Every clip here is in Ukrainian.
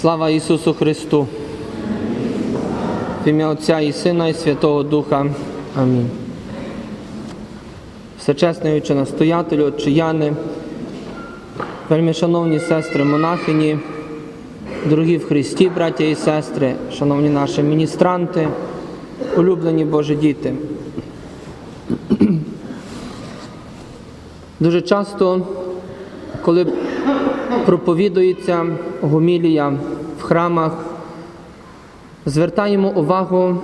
Слава Ісусу Христу! В ім'я Отця і Сина, і Святого Духа. Амінь. Всечесний Отче настоятелю, отчияни, вельми шановні сестри монахині, дорогі в Христі, браття і сестри, шановні наші міністранти, улюблені Божі діти. Дуже часто, коли проповідується гомілія в храмах, звертаємо увагу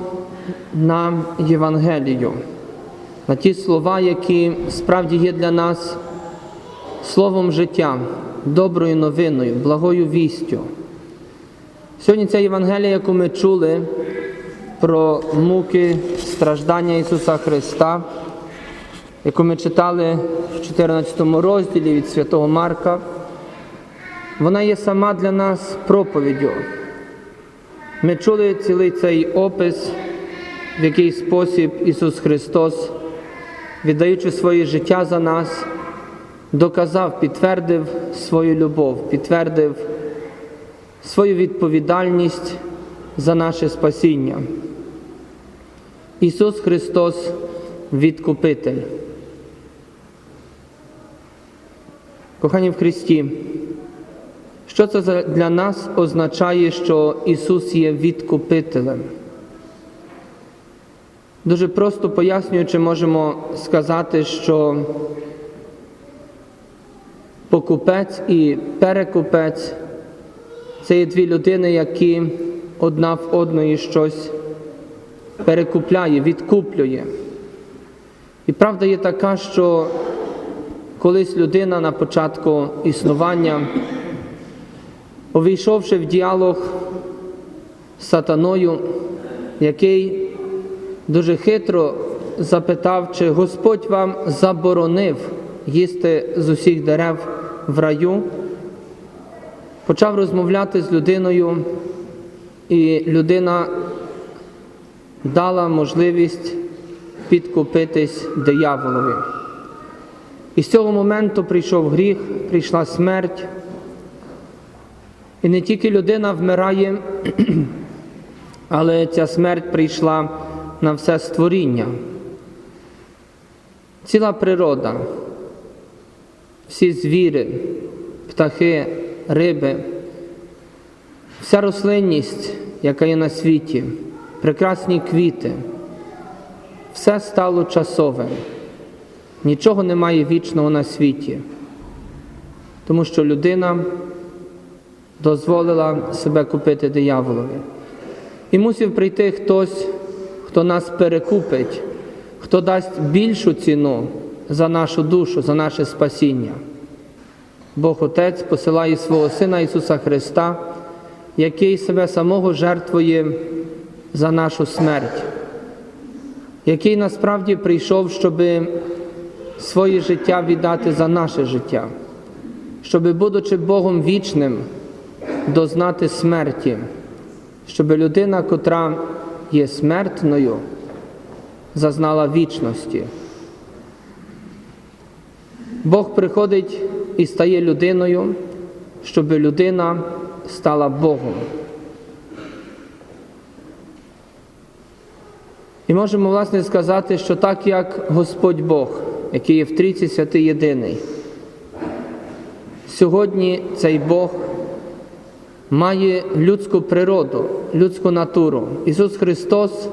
на Євангелію, на ті слова, які справді є для нас словом життя, доброю новиною, благою вістю. Сьогодні ця Євангелія, яку ми чули про муки страждання Ісуса Христа, яку ми читали в 14 розділі від Святого Марка, вона є сама для нас проповіддю. Ми чули цілий цей опис, в який спосіб Ісус Христос, віддаючи своє життя за нас, доказав, підтвердив свою любов, підтвердив свою відповідальність за наше спасіння. Ісус Христос відкупитель. Кохані в Христі, що це для нас означає, що Ісус є відкупителем? Дуже просто пояснюючи, можемо сказати, що покупець і перекупець це є дві людини, які одна в одної щось перекупляє, відкуплює. І правда є така, що колись людина на початку існування, увійшовши в діалог з сатаною, який дуже хитро запитав, чи Господь вам заборонив їсти з усіх дерев в раю, почав розмовляти з людиною, і людина дала можливість підкупитись дияволові. І з цього моменту прийшов гріх, прийшла смерть. І не тільки людина вмирає, але ця смерть прийшла на все створіння. Ціла природа, всі звіри, птахи, риби, вся рослинність, яка є на світі, прекрасні квіти, все стало часовим. Нічого немає вічного на світі, тому що людина дозволила себе купити дияволові. І мусив прийти хтось, хто нас перекупить, хто дасть більшу ціну за нашу душу, за наше спасіння. Бог Отець посилає свого Сина Ісуса Христа, який себе самого жертвує за нашу смерть, який насправді прийшов, щоби своє життя віддати за наше життя, щоб, будучи Богом вічним, дознати смерті, щоб людина, котра є смертною, зазнала вічності. Бог приходить і стає людиною, щоб людина стала Богом. І можемо, власне, сказати, що так як Господь Бог, який є в трійці святий єдиний, сьогодні цей Бог має людську природу, людську натуру. Ісус Христос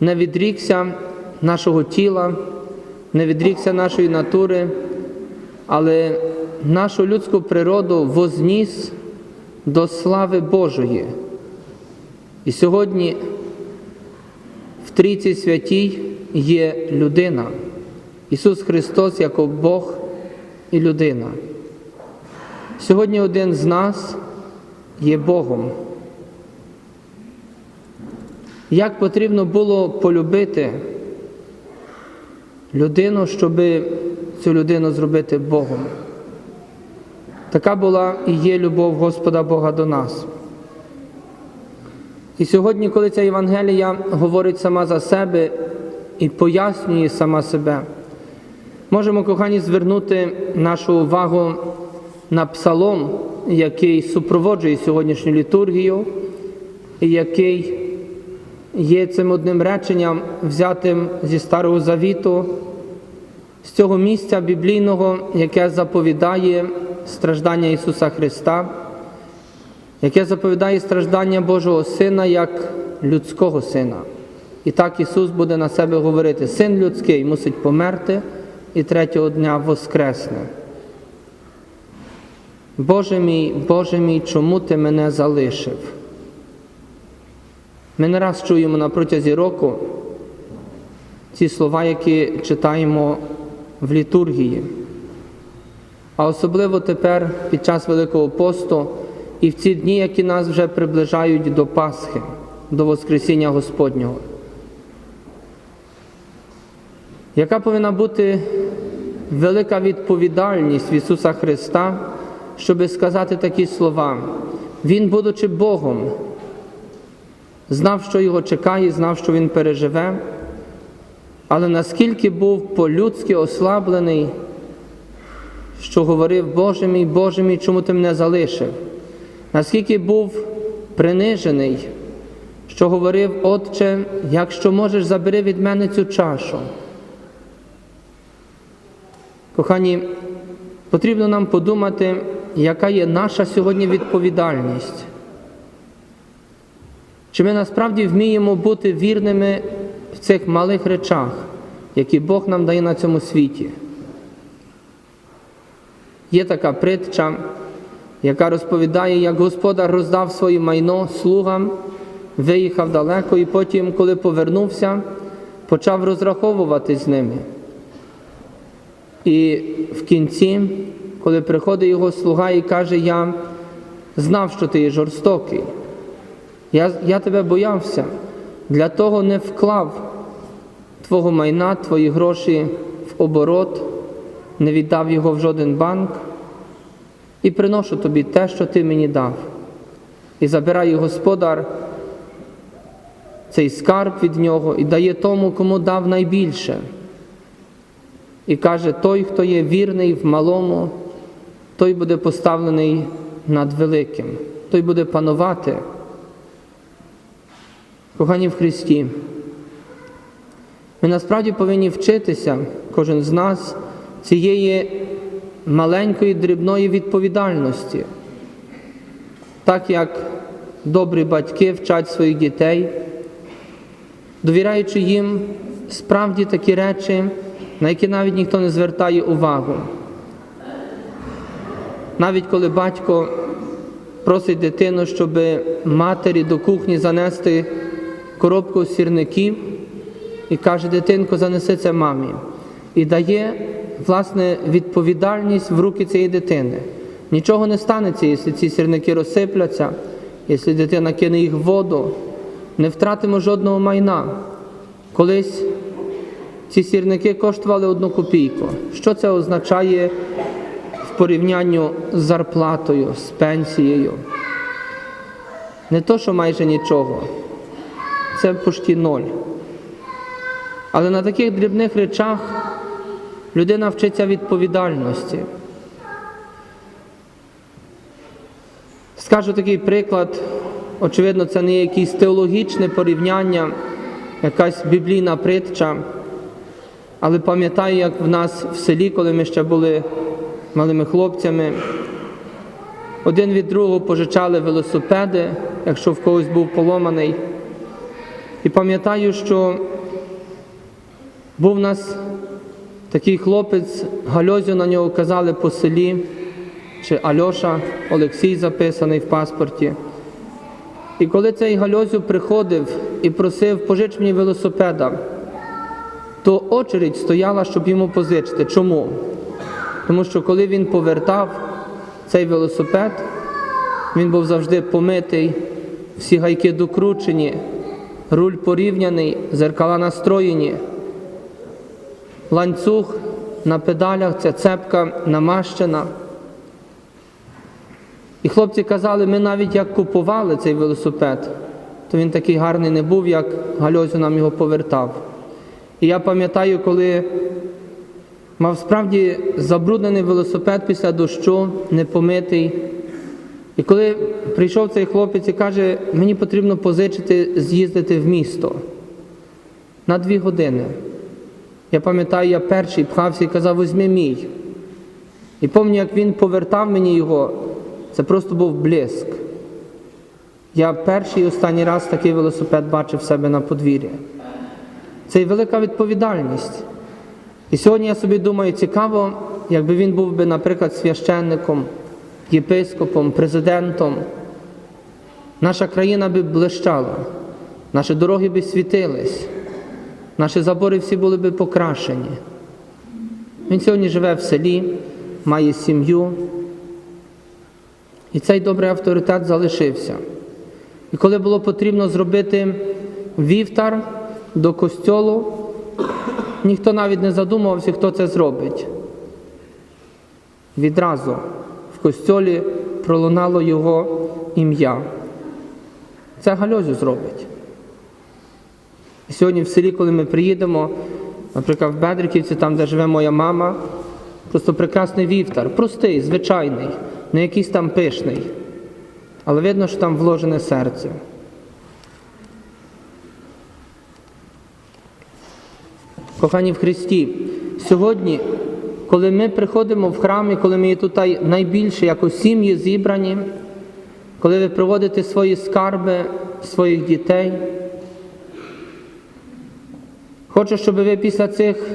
не відрікся нашого тіла, не відрікся нашої натури, але нашу людську природу возніс до слави Божої. І сьогодні в Трійці святій є людина. Ісус Христос як Бог і людина. Сьогодні один з нас є Богом. Як потрібно було полюбити людину, щоб цю людину зробити Богом? Така була і є любов Господа Бога до нас. І сьогодні, коли ця Євангелія говорить сама за себе і пояснює сама себе, можемо, кохані, звернути нашу увагу на псалом, який супроводжує сьогоднішню літургію, і який є цим одним реченням, взятим зі Старого Завіту, з цього місця біблійного, яке заповідає страждання Ісуса Христа, яке заповідає страждання Божого Сина як людського Сина. І так Ісус буде на себе говорити: Син людський мусить померти і третього дня воскресне. Боже мій, Боже мій, чому ти мене залишив? Ми не раз чуємо на протязі року ці слова, які читаємо в літургії. А особливо тепер під час Великого посту і в ці дні, які нас вже приближають до Пасхи, до Воскресіння Господнього. Яка повинна бути велика відповідальність Ісуса Христа, щоби сказати такі слова? Він, будучи Богом, знав, що його чекає, знав, що він переживе, але наскільки був по-людськи ослаблений, що говорив, Боже мій, Боже мій, чому ти мене залишив? Наскільки був принижений, що говорив, Отче, якщо можеш, забери від мене цю чашу. Кохані, потрібно нам подумати, яка є наша сьогодні відповідальність. Чи ми насправді вміємо бути вірними в цих малих речах, які Бог нам дає на цьому світі? Є така притча, яка розповідає, як господар роздав своє майно слугам, виїхав далеко і потім, коли повернувся, почав розраховувати з ними. І в кінці, коли приходить його слуга і каже, я знав, що ти є жорстокий, я, я тебе боявся, для того не вклав твого майна, твої гроші в оборот, не віддав його в жоден банк і приношу тобі те, що ти мені дав. І забирає господар цей скарб від нього і дає тому, кому дав найбільше. І каже, той, хто є вірний в малому, той буде поставлений над великим, той буде панувати. Кохані в Христі, ми насправді повинні вчитися, кожен з нас, цієї маленької дрібної відповідальності, так як добрі батьки вчать своїх дітей, довіряючи їм справді такі речі, на які навіть ніхто не звертає увагу. Навіть коли батько просить дитину, щоб матері до кухні занести коробку сірників і каже, дитинко, занеси це мамі. І дає власне відповідальність в руки цієї дитини. Нічого не станеться, якщо ці сірники розсипляться, якщо дитина кине їх в воду, не втратимо жодного майна. Колись ці сірники коштували одну копійку. Що це означає в порівнянні з зарплатою, з пенсією? Не то, що майже нічого, це почти ноль. Але на таких дрібних речах людина вчиться відповідальності. Скажу такий приклад, очевидно, це не якесь теологічне порівняння, якась біблійна притча. Але пам'ятаю, як в нас в селі, коли ми ще були малими хлопцями, один від другого пожичали велосипеди, якщо в когось був поломаний. І пам'ятаю, що був у нас такий хлопець, Гальозю на нього казали по селі, чи Альоша, Олексій записаний в паспорті. І коли цей Гальозю приходив і просив, пожич мені велосипеда, то очередь стояла, щоб йому позичити. Чому? Тому що коли він повертав цей велосипед, він був завжди помитий, всі гайки докручені, руль порівняний, зеркала настроєні, ланцюг на педалях, ця цепка намащена. І хлопці казали, ми навіть як купували цей велосипед, то він такий гарний не був, як Гальозю нам його повертав. І я пам'ятаю, коли мав справді забруднений велосипед після дощу, непомитий, І коли прийшов цей хлопець і каже, мені потрібно позичити, з'їздити в місто на дві години. Я пам'ятаю, я перший пхався і казав, візьми мій. І пам'ятаю, як він повертав мені його, це просто був блиск. Я перший і останній раз такий велосипед бачив себе на подвір'ї. Це і велика відповідальність. І сьогодні я собі думаю, цікаво, якби він був би, наприклад, священником, єпископом, президентом. Наша країна би блищала, наші дороги би світились, наші забори всі були би покращені. Він сьогодні живе в селі, має сім'ю. І цей добрий авторитет залишився. І коли було потрібно зробити вівтар до костьолу, ніхто навіть не задумувався, хто це зробить. Відразу в костьолі пролунало його ім'я. Це Гальозю зробить. Сьогодні в селі, коли ми приїдемо, наприклад, в Бедриківці, там, де живе моя мама, просто прекрасний вівтар, простий, звичайний, не якийсь там пишний. Але видно, що там вложене серце. Кохані в Христі, сьогодні, коли ми приходимо в храм і коли ми є тут найбільше, як у сім'ї зібрані, коли ви приводите свої скарби, своїх дітей, хочу, щоб ви після цих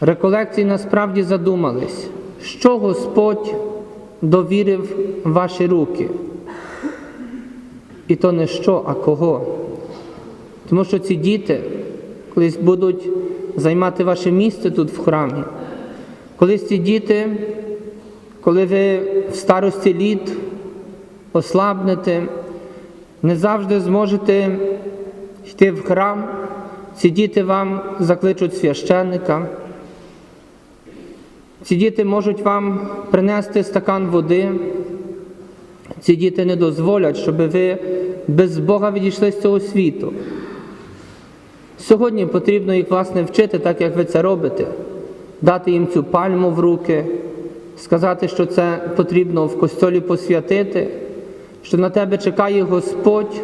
реколекцій насправді задумались, що Господь довірив ваші руки. І то не що, а кого. Тому що ці діти колись будуть займати ваше місце тут в храмі. Колись ці діти, коли ви в старості літ ослабнете, не завжди зможете йти в храм, ці діти вам закличуть священника. Ці діти можуть вам принести стакан води. Ці діти не дозволять, щоб ви без Бога відійшли з цього світу. Сьогодні потрібно їх власне вчити, так як ви це робите, дати їм цю пальму в руки, сказати, що це потрібно в костьолі посвятити, що на тебе чекає Господь,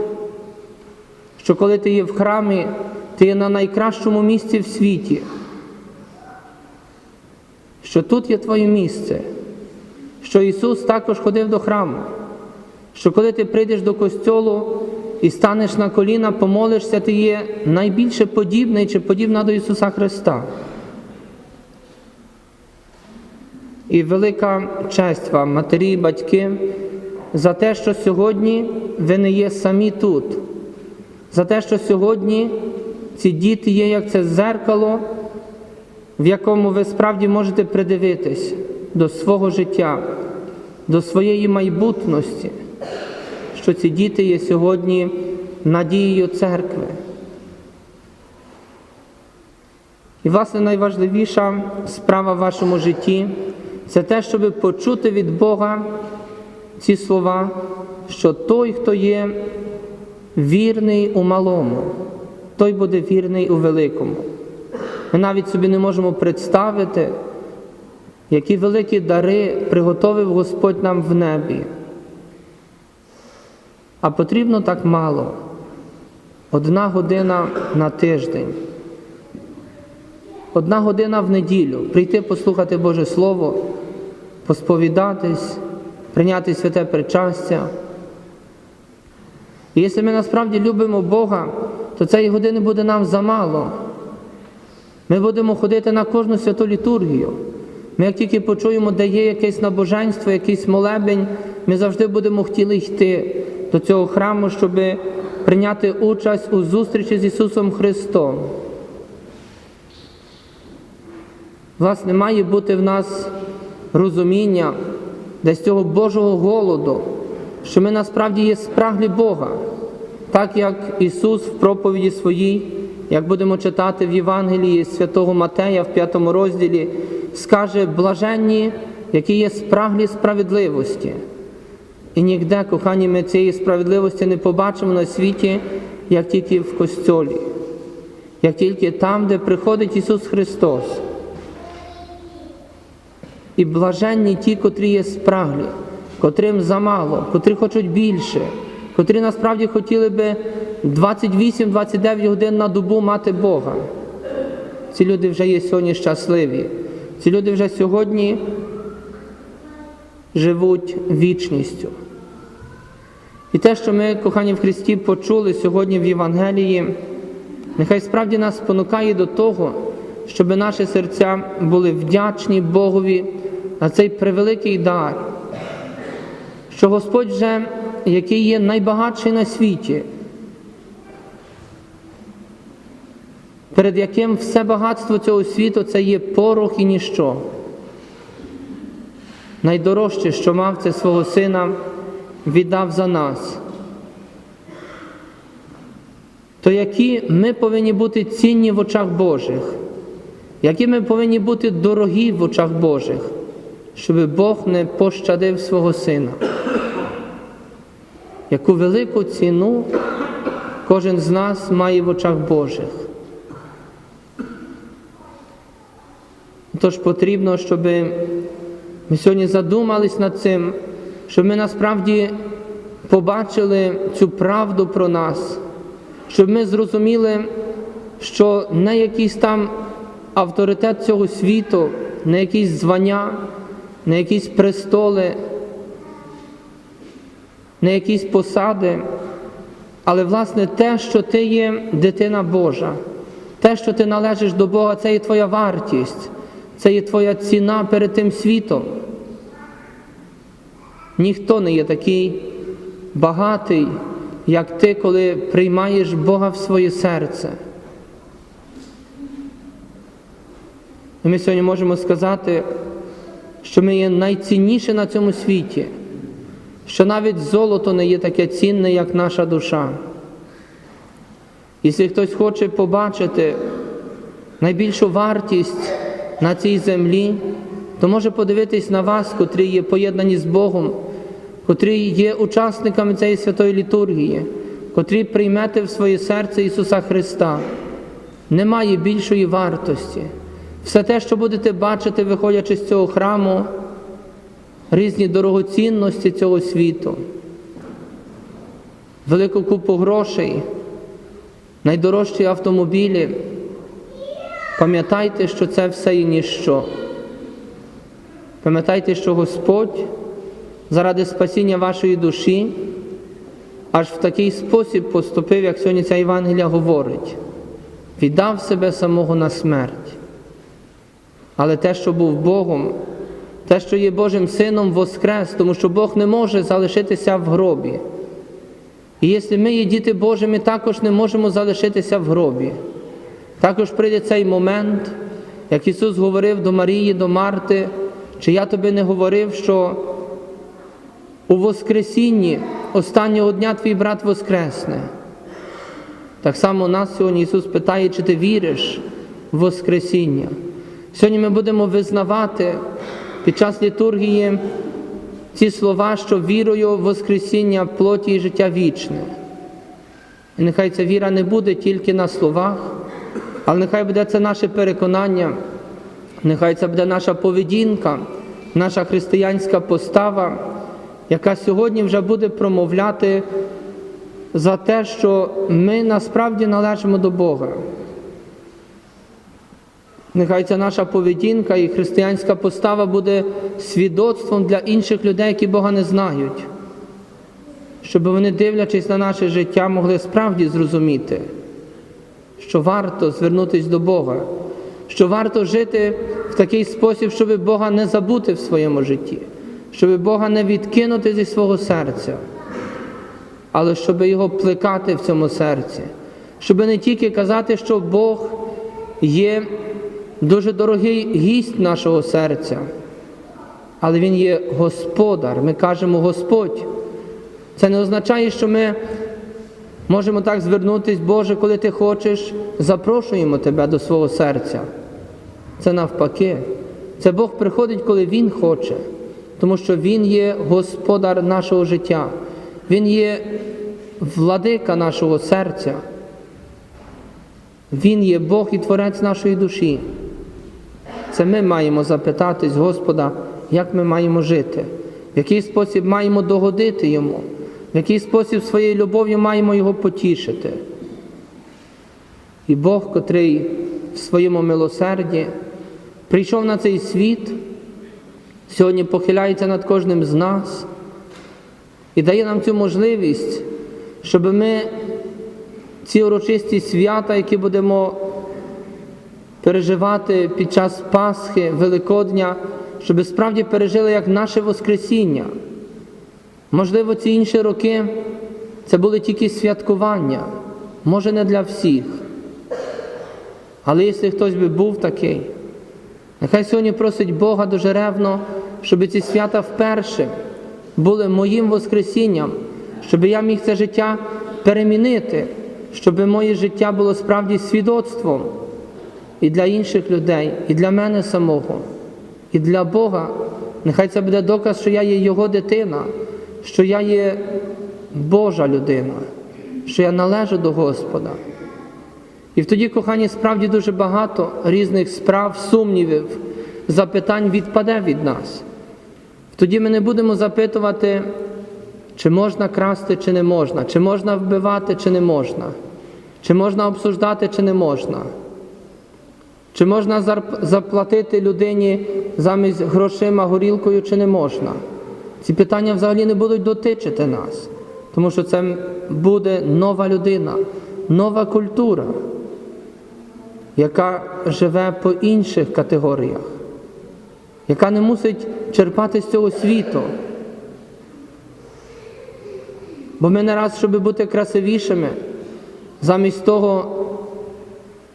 що коли ти є в храмі, ти є на найкращому місці в світі що тут є твоє місце, що Ісус також ходив до храму, що коли ти прийдеш до костьолу і станеш на коліна, помолишся, ти є найбільше подібний чи подібна до Ісуса Христа. І велика честь вам, матері батьки, за те, що сьогодні ви не є самі тут, за те, що сьогодні ці діти є, як це зеркало в якому ви справді можете придивитись до свого життя, до своєї майбутності, що ці діти є сьогодні надією церкви. І, власне, найважливіша справа в вашому житті це те, щоб почути від Бога ці слова, що той, хто є вірний у малому, той буде вірний у великому. Ми навіть собі не можемо представити, які великі дари приготовив Господь нам в небі. А потрібно так мало. Одна година на тиждень, одна година в неділю прийти послухати Боже Слово, посповідатись, прийняти святе причастя. І якщо ми насправді любимо Бога, то цієї години буде нам замало. Ми будемо ходити на кожну святу літургію. Ми, як тільки почуємо, де є якесь набоженство, якийсь молебень, ми завжди будемо хотіли йти до цього храму, щоб прийняти участь у зустрічі з Ісусом Христом. Власне, має бути в нас розуміння десь цього Божого голоду, що ми насправді є спраглі Бога, так як Ісус в проповіді своїй як будемо читати в Євангелії святого Матея в п'ятому розділі, скаже блаженні, які є спраглі справедливості. І ніде, кохані, ми цієї справедливості не побачимо на світі, як тільки в костьолі, як тільки там, де приходить Ісус Христос. І блаженні ті, котрі є спраглі, котрим замало, котрі хочуть більше, котрі насправді хотіли би 28-29 годин на добу мати Бога. Ці люди вже є сьогодні щасливі. Ці люди вже сьогодні живуть вічністю. І те, що ми, кохані в Христі, почули сьогодні в Євангелії, нехай справді нас спонукає до того, щоб наші серця були вдячні Богові на цей превеликий дар, що Господь вже, який є найбагатший на світі, перед яким все багатство цього світу це є порох і ніщо. Найдорожче, що мав це свого сина, віддав за нас. То які ми повинні бути цінні в очах Божих, які ми повинні бути дорогі в очах Божих, щоб Бог не пощадив свого сина. Яку велику ціну кожен з нас має в очах Божих. Тож потрібно, щоб ми сьогодні задумались над цим, щоб ми насправді побачили цю правду про нас, щоб ми зрозуміли, що не якийсь там авторитет цього світу, не якісь звання, не якісь престоли, не якісь посади, але власне те, що ти є дитина Божа, те, що ти належиш до Бога, це є твоя вартість, це є твоя ціна перед тим світом. Ніхто не є такий багатий, як ти, коли приймаєш Бога в своє серце. І ми сьогодні можемо сказати, що ми є найцінніші на цьому світі, що навіть золото не є таке цінне, як наша душа. Якщо хтось хоче побачити найбільшу вартість на цій землі, то може подивитись на вас, котрі є поєднані з Богом, котрі є учасниками цієї святої літургії, котрі приймете в своє серце Ісуса Христа. Немає більшої вартості. Все те, що будете бачити, виходячи з цього храму, різні дорогоцінності цього світу, велику купу грошей, найдорожчі автомобілі. Пам'ятайте, що це все є ніщо. Пам'ятайте, що Господь заради спасіння вашої душі аж в такий спосіб поступив, як сьогодні ця Євангелія говорить, віддав себе самого на смерть. Але те, що був Богом, те, що є Божим Сином, воскрес, тому що Бог не може залишитися в гробі. І якщо ми є діти Божі, ми також не можемо залишитися в гробі. Також прийде цей момент, як Ісус говорив до Марії, до Марти, чи я тобі не говорив, що у Воскресінні останнього дня твій брат Воскресне. Так само нас сьогодні Ісус питає, чи ти віриш в Воскресіння. Сьогодні ми будемо визнавати під час літургії ці слова, що вірою в Воскресіння плоті і життя вічне. І нехай ця віра не буде тільки на словах, але нехай буде це наше переконання, нехай це буде наша поведінка, наша християнська постава, яка сьогодні вже буде промовляти за те, що ми насправді належимо до Бога. Нехай ця наша поведінка і християнська постава буде свідоцтвом для інших людей, які Бога не знають, щоб вони, дивлячись на наше життя, могли справді зрозуміти, що варто звернутися до Бога, що варто жити в такий спосіб, щоб Бога не забути в своєму житті, щоб Бога не відкинути зі свого серця, але щоб його плекати в цьому серці, щоб не тільки казати, що Бог є дуже дорогий гість нашого серця, але Він є Господар. Ми кажемо Господь. Це не означає, що ми можемо так звернутися, Боже, коли ти хочеш, запрошуємо Тебе до свого серця. Це навпаки. Це Бог приходить, коли Він хоче, тому що Він є Господар нашого життя, Він є владика нашого серця. Він є Бог і Творець нашої душі. Це ми маємо запитатись Господа, як ми маємо жити, в який спосіб маємо догодити Йому, в який спосіб своєю любов'ю маємо Його потішити. І Бог, котрий в своєму милосерді прийшов на цей світ, сьогодні похиляється над кожним з нас і дає нам цю можливість, щоб ми ці урочисті свята, які будемо переживати під час Пасхи, Великодня, щоб справді пережили як наше Воскресіння. Можливо, ці інші роки це були тільки святкування, може не для всіх. Але якщо хтось би був такий, нехай сьогодні просить Бога дуже ревно, щоб ці свята вперше були моїм Воскресінням, щоб я міг це життя перемінити, щоб моє життя було справді свідоцтвом і для інших людей, і для мене самого, і для Бога. Нехай це буде доказ, що я є Його дитина, що я є Божа людина, що я належу до Господа. І тоді, кохані, справді дуже багато різних справ, сумнівів, запитань відпаде від нас. Тоді ми не будемо запитувати, чи можна красти, чи не можна, чи можна вбивати, чи не можна, чи можна обсуждати, чи не можна. Чи можна заплатити людині замість грошима горілкою, чи не можна? Ці питання взагалі не будуть дотичити нас, тому що це буде нова людина, нова культура, яка живе по інших категоріях, яка не мусить черпати з цього світу. Бо ми не раз, щоб бути красивішими, замість того,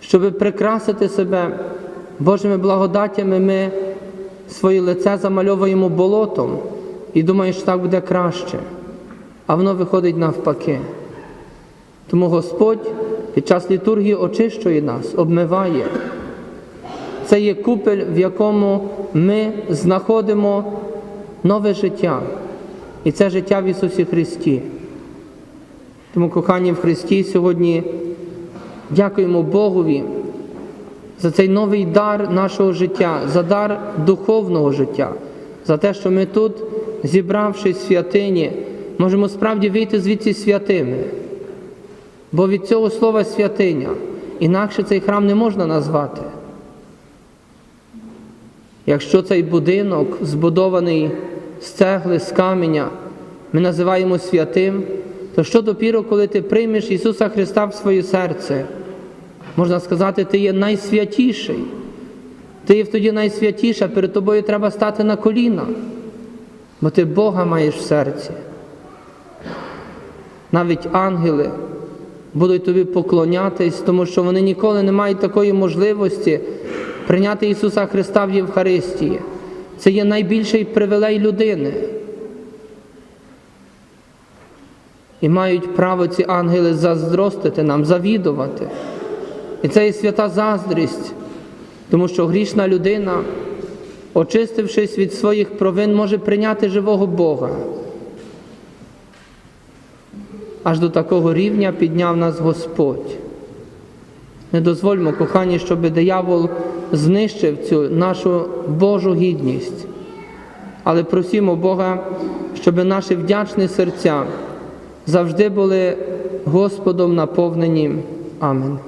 щоб прикрасити себе Божими благодаттями, ми своє лице замальовуємо болотом і думаємо, що так буде краще. А воно виходить навпаки. Тому Господь під час літургії очищує нас, обмиває. Це є купель, в якому ми знаходимо нове життя. І це життя в Ісусі Христі. Тому, кохані в Христі, сьогодні дякуємо Богові за цей новий дар нашого життя, за дар духовного життя, за те, що ми тут, зібравшись в святині, можемо справді вийти звідси святими. Бо від цього слова святиня інакше цей храм не можна назвати. Якщо цей будинок збудований з цегли, з каменя, ми називаємо святим, то що допіру, коли ти приймеш Ісуса Христа в своє серце, можна сказати, ти є найсвятіший. Ти є тоді найсвятіша, перед тобою треба стати на коліна, бо ти Бога маєш в серці. Навіть ангели будуть тобі поклонятись, тому що вони ніколи не мають такої можливості прийняти Ісуса Христа в Євхаристії. Це є найбільший привілей людини. І мають право ці ангели заздростити нам, завідувати. І це є свята заздрість, тому що грішна людина, очистившись від своїх провин, може прийняти живого Бога. Аж до такого рівня підняв нас Господь. Не дозвольмо, кохані, щоб диявол знищив цю нашу Божу гідність. Але просімо Бога, щоб наші вдячні серця завжди були Господом наповнені. Амен.